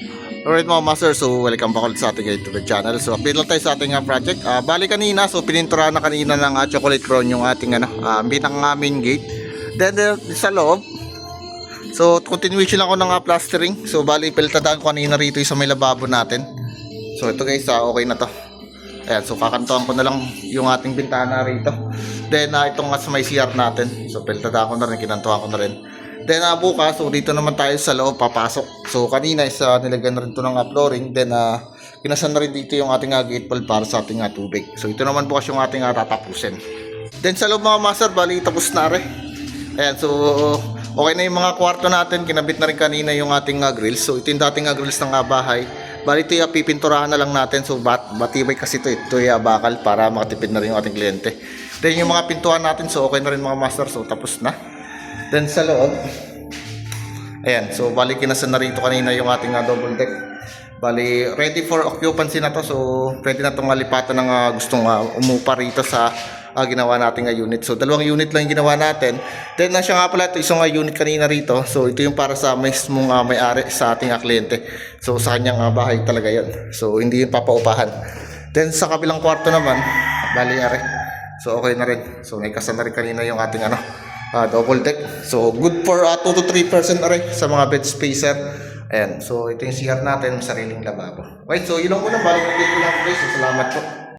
Alright mga master, so welcome back ulit sa ating YouTube channel. So update lang tayo sa ating uh, project. Ah, bali kanina, so pinintura na kanina ng ah, chocolate brown yung ating ano, uh, binang uh, main gate. Then uh, sa loob, so continuation lang ako ng uh, plastering. So bali piltadaan ko kanina rito sa may lababo natin. So ito guys, ah, okay na to. Ayan, so kakantuhan ko na lang yung ating bintana rito. Then uh, itong uh, sa may CR natin. So piltadaan ko na rin, kinantuhan ko na rin. Then uh, bukas, so dito naman tayo sa loob papasok. So kanina is uh, nilagyan na rin to ng uh, flooring. Then uh, kinasan na rin dito yung ating uh, gate valve para sa ating uh, tubig. So ito naman bukas yung ating uh, tatapusin. Then sa loob mga master, bali tapos na rin. Ayan, so okay na yung mga kwarto natin. Kinabit na rin kanina yung ating uh, grills. So ito yung dating uh, grills ng uh, bahay. Bali ito yung pipinturahan na lang natin. So bat batibay kasi ito. Ito yung uh, bakal para makatipid na rin yung ating kliyente. Then yung mga pintuan natin, so okay na rin mga master. So tapos na. Then sa loob, ayan, so bali kinasan na rito kanina yung ating uh, double deck. Bali, ready for occupancy na to. So, pwede na itong malipatan ng uh, gustong uh, umupa rito sa uh, ginawa nating uh, unit. So, dalawang unit lang ginawa natin. Then, na siya nga pala ito, isang uh, unit kanina rito. So, ito yung para sa mismong uh, may-ari sa ating uh, kliyente. So, sa kanyang uh, bahay talaga yon So, hindi yung papaupahan. Then, sa kabilang kwarto naman, bali, are. So, okay na rin. So, may kasan na rin kanina yung ating ano, ah, double deck. So, good for uh, 2 to 3% aray sa mga bed spacer. Ayan. So, ito yung CR natin, sariling lababo. Okay, so yun lang muna. Balik na dito lang guys. Salamat po.